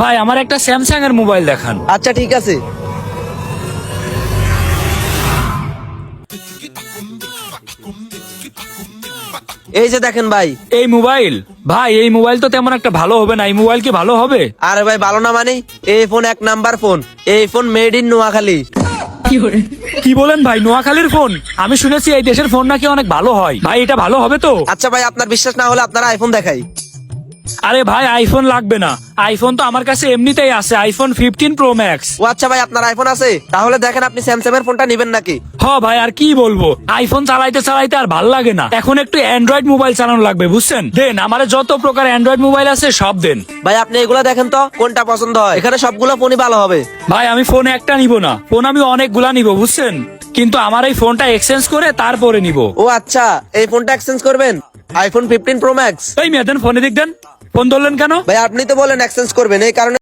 ভাই আমার একটা স্যামসাং এর মোবাইল দেখান। আচ্ছা ঠিক আছে। এই যে দেখেন ভাই। এই মোবাইল ভাই এই মোবাইল তো তেমন একটা ভালো হবে না। এই মোবাইল কি ভালো হবে? আরে ভাই ভালো না মানে এই ফোন এক নাম্বার ফোন এই ফোন মেড ইন নোয়াখালী। কি বলেন ভাই নোয়াখালীর ফোন আমি শুনেছি এই দেশের ফোন নাকি অনেক ভালো হয়। ভাই এটা ভালো হবে তো? আচ্ছা ভাই আপনার বিশ্বাস না হলে আপনারা আইফোন দেখাই। আরে ভাই আইফোন লাগবে না। আইফোন তো আমার কাছে এমনিতেই আছে আইফোন ফিফটিন প্রো ম্যাক্স ও আচ্ছা ভাই আপনার আইফোন আছে? তাহলে দেখেন আপনি স্যামসাং এর ফোনটা নেবেন নাকি? হ ভাই আর কি বলব? আইফোন চালাইতে চালাইতে আর ভালো লাগে না। এখন একটু অ্যান্ড্রয়েড মোবাইল চালানো লাগবে বুঝছেন? দেন আমার যত প্রকার অ্যান্ড্রয়েড মোবাইল আছে সব দেন। ভাই আপনি এগুলা দেখেন তো কোনটা পছন্দ হয়? এখানে সবগুলো ফোনই ভালো হবে। ভাই আমি ফোন একটা নিব না। ফোন আমি অনেকগুলা নিব বুঝছেন? কিন্তু আমার এই ফোনটা এক্সচেঞ্জ করে তারপরে নিব। ও আচ্ছা এই ফোনটা এক্সচেঞ্জ করবেন? আইফোন ফিফটিন প্রো ম্যাক্স এই মেয়েদেন ফোনে দিক দেন। ফোন ধরলেন কেন? ভাই আপনি তো বলেন এক্সচেঞ্জ করবেন এই কারণে